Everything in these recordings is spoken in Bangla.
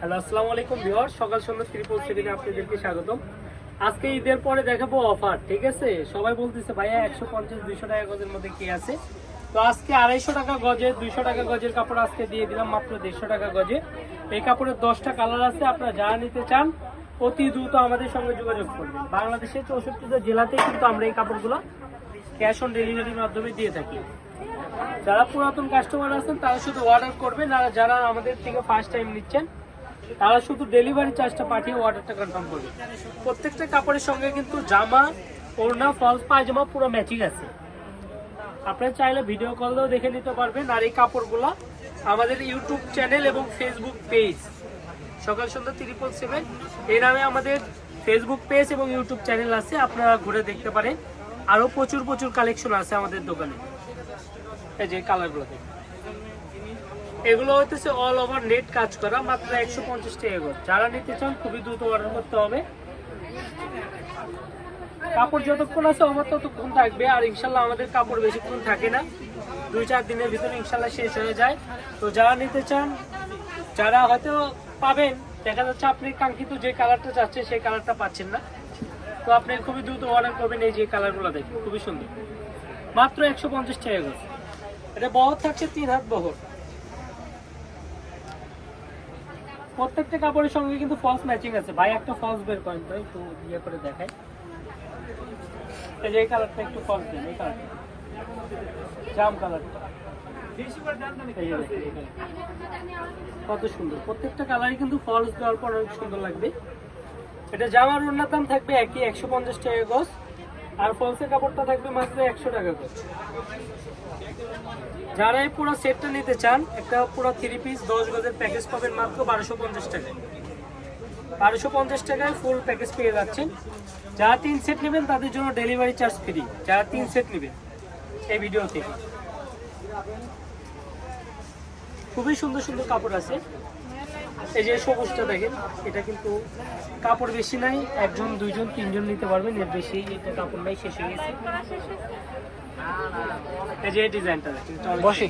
হ্যালো, আসসালামু আলাইকুম ভিউয়ার সকাল সন্ধ্যা ত্রিপুল সেদিনে আপনাদেরকে স্বাগতম। আজকে ঈদের পরে দেখাবো অফার, ঠিক আছে? সবাই বলতেছে, ভাইয়া, একশো পঞ্চাশ, দুইশো টাকা গজের মধ্যে কি আছে? তো আজকে আড়াইশো টাকা গজে, দুইশো টাকা গজের কাপড় আজকে দিয়ে দিলাম মাত্র দেড়শো টাকা গজে। এই কাপড়ের দশটা কালার আছে, আপনারা যারা নিতে চান, অতি দ্রুত আমাদের সঙ্গে যোগাযোগ করবেন। বাংলাদেশের চৌষট্টিটা জেলাতেই কিন্তু আমরা এই কাপড়গুলো ক্যাশ অন ডেলিভারির মাধ্যমে দিয়ে থাকি। যারা পুরাতন কাস্টমার আছেন, তারা শুধু অর্ডার করবেন, আর যারা আমাদের থেকে ফার্স্ট টাইম নিচ্ছেন তারা শুধু ডেলিভারি চার্জটা পাঠিয়ে অর্ডারটা কনফার্ম করবে। প্রত্যেকটা কাপড়ের সঙ্গে কিন্তু জামা, ওড়না ফলস পায়জামা পুরো ম্যাচিং আছে। আপনারা চাইলে ভিডিও কল দিয়েও দেখে নিতে পারবেন। আর এই কাপড়গুলো আমাদের ইউটিউব চ্যানেল এবং ফেসবুক পেজ সকাল সন্ধ্যা ত্রিপল সেভেন এই নামে আমাদের ফেসবুক পেজ এবং ইউটিউব চ্যানেল আছে। আপনারা ঘুরে দেখতে পারেন। আরও প্রচুর প্রচুর কালেকশন আছে আমাদের দোকানে। এই যে কালারগুলো দেখুন। এগুলো হইতেছে অল ওভার নেট কাজ করা, মাত্র একশো পঞ্চাশ টাকা যারা নিতে চান, খুবই দ্রুত অর্ডার করতে হবে। কাপড় যতক্ষণ আছে, আমার ততক্ষণ থাকবে। আর ইনশাল্লাহ আমাদের কাপড় বেশিক্ষণ থাকে না। দুই চার দিনের ভিতরে ইনশাল্লাহ শেষ হয়ে যায়। তো যারা নিতে চান, যারা হয়তো পাবেন, দেখা যাচ্ছে আপনি কাঙ্ক্ষিত যে কালারটা চাচ্ছেন, সেই কালারটা পাচ্ছেন না। তো আপনি খুবই দ্রুত অর্ডার করবেন এই যে কালারগুলো দেখুন, খুবই সুন্দর। মাত্র একশো পঞ্চাশ টাকা এটা বহর থাকছে তিন হাত বহর। প্রত্যেকটা কাপড়ের সঙ্গে কিন্তু ফলস ম্যাচিং আছে। ভাই, একটা ফলস বের করেন তো, একটু ইয়ে করে দেখাই। যে এই কালারটা একটু ফলস দেন, এই কালারটা। জাম কালারটা। কত সুন্দর। প্রত্যেকটা কালারই কিন্তু ফলস দেওয়ার পর অনেক সুন্দর লাগবে। এটা জামার দাম থাকবে একই, একশো পঞ্চাশ টাকা গজ। আর ফলসের কাপড়টা থাকবে মাত্র একশো টাকা গজ যারা এই পুরো সেটটা নিতে চান, একটা পুরো থ্রি পিস দশ গজের প্যাকেজ পাবেন মাত্র বারোশো পঞ্চাশ টাকায়। বারোশো পঞ্চাশ টাকায় ফুল প্যাকেজ পেয়ে যাচ্ছেন। যারা তিন সেট নেবেন, তাদের জন্য ডেলিভারি চার্জ ফ্রি যারা তিন সেট নেবেন এই ভিডিও থেকে। খুবই সুন্দর সুন্দর কাপড় আছে। এই যে সবুজটা দেখেন এটা কিন্তু কাপড় বেশি নাই একজন দুইজন তিনজন নিতে পারবেন এর বেশি এটা কাপড় নাই শেষ হয়ে গেছে। এই যে ডিজাইনটা দেখেন বসে।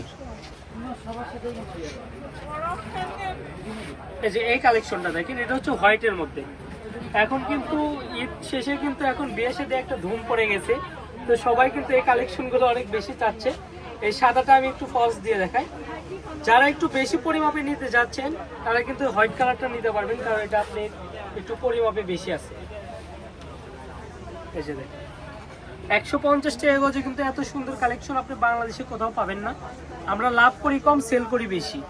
এই যে এই কালেকশনটা দেখেন এটা হচ্ছে হোয়াইটের মধ্যে। এখন কিন্তু ঈদ শেষে কিন্তু এখন বিয়ে সাথে একটা ধুম পড়ে গেছে। তো সবাই কিন্তু এই কালেকশনগুলো অনেক বেশি চাচ্ছে। এই সাদাটা আমি একটু ফলস দিয়ে দেখাই। যারা একটু বেশি পরিমাপে নিতে যাচ্ছেন, তারা কিন্তু হোয়াইট কালারটা নিতে পারবেন, কারণ এটা আপনি একটু পরিমাপে বেশি আছে। এই যে দেখেন। একশো পঞ্চাশ টাকা গজে কিন্তু এত সুন্দর কালেকশন আপনি বাংলাদেশে কোথাও পাবেন না। আমরা লাভ করি কম, সেল করি বেশি।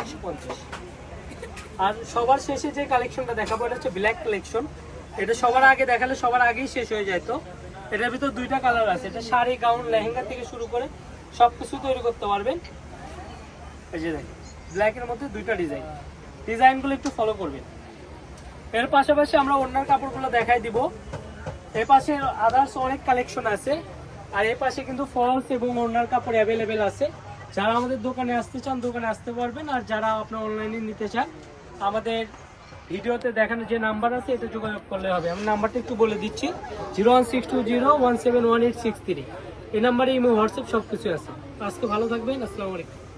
একশো পঞ্চাশ। আর সবার শেষে যে কালেকশনটা দেখাবো, এটা হচ্ছে ব্ল্যাক কালেকশন। এটা সবার আগে দেখালে সবার আগেই শেষ হয়ে যায় তো। এটার ভিতর দুইটা কালার আছে, এটা শাড়ি, গাউন, লেহেঙ্গা থেকে শুরু করে সব কিছু তৈরি করতে পারবেন। এই যে দেখেন ব্ল্যাকের মধ্যে দুইটা ডিজাইন ডিজাইনগুলো একটু ফলো করবেন। এর পাশাপাশি আমরা অন্যান্য কাপড়গুলো দেখাই দিব। এর পাশে আদার্স অনেক কালেকশন আছে, আর এর পাশে কিন্তু ফলস এবং ওড়নার কাপড় অ্যাভেলেবেল আছে। যারা আমাদের দোকানে আসতে চান, দোকানে আসতে পারবেন। আর যারা আপনার অনলাইনে নিতে চান, আমাদের ভিডিওতে দেখানো যে নাম্বার আছে, এটা যোগাযোগ করলে হবে। আমি নাম্বারটা একটু বলে দিচ্ছি। Zero one six two zero, one seven one eight six three. এই নাম্বারে ইমো, হোয়াটসঅ্যাপ সব কিছু আছে। আজকে ভালো থাকবেন। আসসালামু আলাইকুম।